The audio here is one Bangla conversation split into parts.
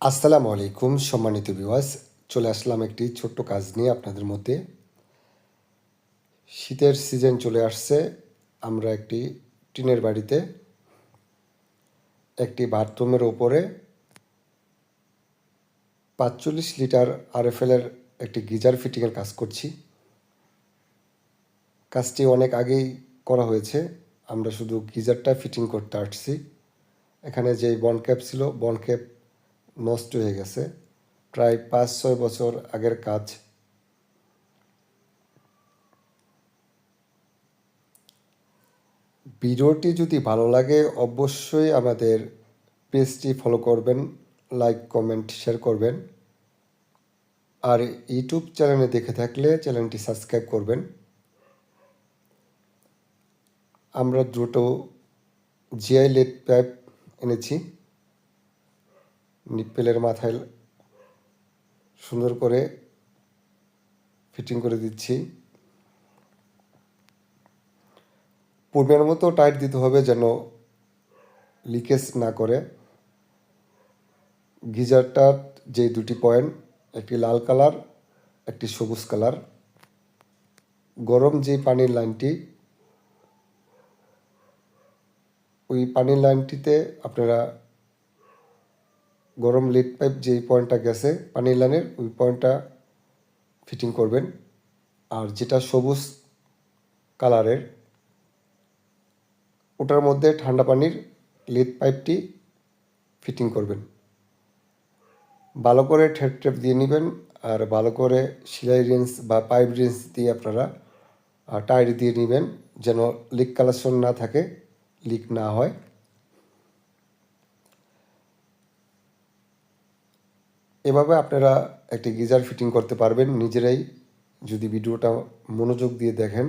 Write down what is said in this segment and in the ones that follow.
আসসালামু আলাইকুম, সম্মানিত বিওয়াস চলে আসলাম একটি ছোট্ট কাজ নিয়ে আপনাদের মধ্যে। শীতের সিজন চলে আসছে। আমরা একটি টিনের বাড়িতে, একটি বাথরুমের ওপরে পাঁচচল্লিশ লিটার আরএফএলের একটি গিজার ফিটিংয়ের কাজ করছি। কাজটি অনেক আগেই করা হয়েছে। আমরা শুধু গিজারটা ফিটিং করতে আসছি। এখানে যে বন ক্যাপ ছিল, বন ক্যাপ নষ্ট হয়ে গেছে। প্রায় পাঁচ, ছয় বছর আগের কাজ। ভিডিওটি যদি ভালো লাগে, অবশ্যই আমাদের পেজটি ফলো করবেন লাইক কমেন্ট শেয়ার করবেন। আর ইউটিউব চ্যানেলে দেখে থাকলে চ্যানেলটি সাবস্ক্রাইব করবেন। আমরা দুটো জিআই লেট পাইপ এনেছি। নিপ্পেলের মাথায় সুন্দর করে ফিটিং করে দিচ্ছি। পূর্বের মতো টাইট দিতে হবে যেন লিকেজ না করে। গিজারটার যে দুটি পয়েন্ট, একটি লাল কালার, একটি সবুজ কালার। গরম যে পানির লাইনটি, ওই পানির লাইনটিতে আপনারা গরম লিড পাইপ যেই পয়েন্টটা গেছে, পানির লাইনের ওই পয়েন্টটা ফিটিং করবেন। আর যেটা সবুজ কালারের, ওটার মধ্যে ঠান্ডা পানির লিড পাইপটি ফিটিং করবেন। ভালো করে ঠেপ ঠেপ দিয়ে নেবেন, আর ভালো করে সিলাই রেঞ্জ বা পাইপ রেঞ্জ দিয়ে আপনারা টাইট দিয়ে নেবেন, যেন লিক কালেকশন না থাকে লিক না হয়। এভাবে আপনারা একটি গিজার ফিটিং করতে পারবেন। নিজেরাই যদি ভিডিওটা মনোযোগ দিয়ে দেখেন।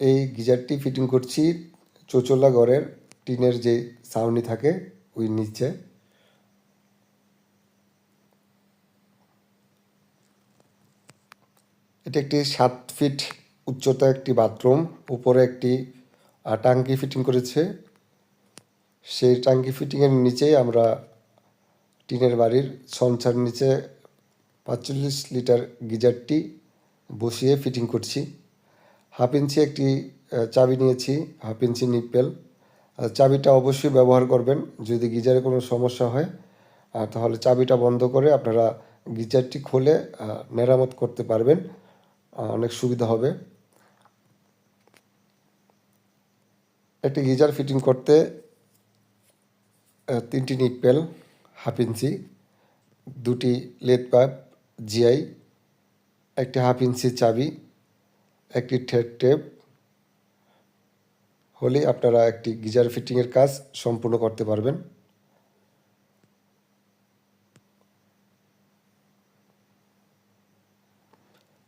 এই গিজারটি ফিটিং করছি চৌচল্লা ঘরের টিনের যে ছাউনি থাকে ওই নিচে। এটি একটি সাত ফিট উচ্চতা একটি বাথরুম, উপরে একটি টাঙ্কি ফিটিং করেছে। সেই টাঙ্কি ফিটিংয়ের নিচেই আমরা টিনের বাড়ির সঞ্চার নিচে পাঁচচল্লিশ লিটার গিজারটি বসিয়ে ফিটিং করছি। হাফ ইঞ্চি একটি চাবি নিয়েছি, হাফ ইঞ্চি নিপেল। চাবিটা অবশ্যই ব্যবহার করবেন, যদি গিজারে কোনো সমস্যা হয় তাহলে চাবিটা বন্ধ করে আপনারা গিজারটি খুলে মেরামত করতে পারবেন অনেক সুবিধা হবে। একটি গিজার ফিটিং করতে তিনটি নিপেল হাফ ইঞ্চি, দুটি লেদ পাইপ, জিআই, একটি হাফ ইঞ্চি চাবি, একটি ঠেট টেপ। হলে আপনারা একটি গিজার ফিটিংয়ের কাজ সম্পূর্ণ করতে পারবেন।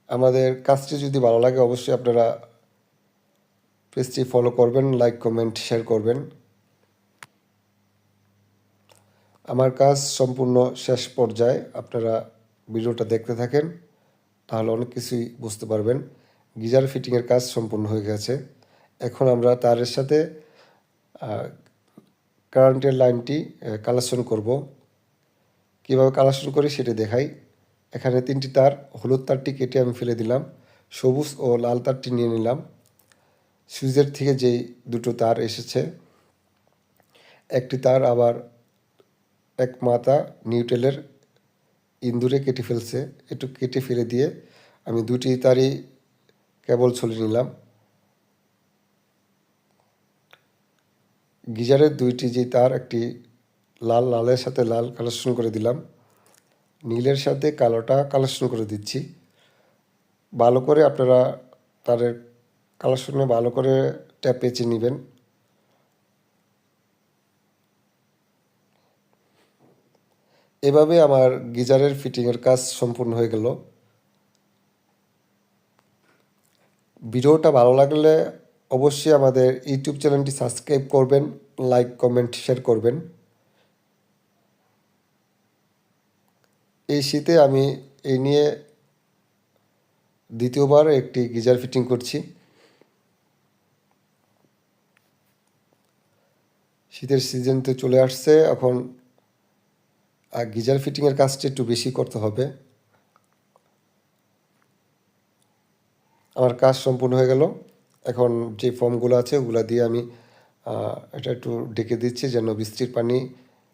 আমাদের কাজটি যদি ভালো লাগে, অবশ্যই আপনারা পেজটি ফলো করবেন লাইক কমেন্ট শেয়ার করবেন। আমার কাজ সম্পূর্ণ শেষ পর্যায়ে আপনারা ভিডিওটা দেখতে থাকেন, তাহলে অনেক কিছুই বুঝতে পারবেন। গিজার ফিটিংয়ের কাজ সম্পূর্ণ হয়ে গেছে। এখন আমরা তারের সাথে কারেন্টের লাইনটি কালেকশন করব। কীভাবে কালেকশন করি সেটি দেখাই। এখানে তিনটি তার, হলুদ তারটি কেটে আমি ফেলে দিলাম। সবুজ ও লাল তারটি নিয়ে নিলাম। সুইচের থেকে যেই দুটো তার এসেছে, একটি তার আবার এক মাথা নিউটেলের ইন্দুরে কেটে ফেলছে, একটু কেটে ফেলে দিয়ে আমি দুটি তারই কেবল ছড়িয়ে নিলাম। গিজারের দুইটি যে তার, একটি লাল, লালের সাথে লাল কালেকশন করে দিলাম। নীলের সাথে কালোটা কালেকশন করে দিচ্ছি। ভালো করে আপনারা তারের কালেকশনে ভালো করে ট্যাপ পেঁচে নেবেন। এভাবে আমার গিজারের ফিটিংয়ের কাজ সম্পূর্ণ হয়ে গেল। ভিডিওটা ভালো লাগলে অবশ্যই আমাদের ইউটিউব চ্যানেলটি সাবস্ক্রাইব করবেন, লাইক, কমেন্ট শেয়ার করবেন। এই শীতে আমি এই নিয়ে দ্বিতীয়বার একটি গিজার ফিটিং করছি। শীতের সিজন তো চলে আসছে, এখন আর গিজার ফিটিংয়ের কাজটা একটু বেশি করতে হবে। আমার কাজ সম্পূর্ণ হয়ে গেল। এখন যে ফর্মগুলো আছে, ওগুলো দিয়ে আমি এটা একটু ডেকে দিচ্ছি যেন বৃষ্টির পানি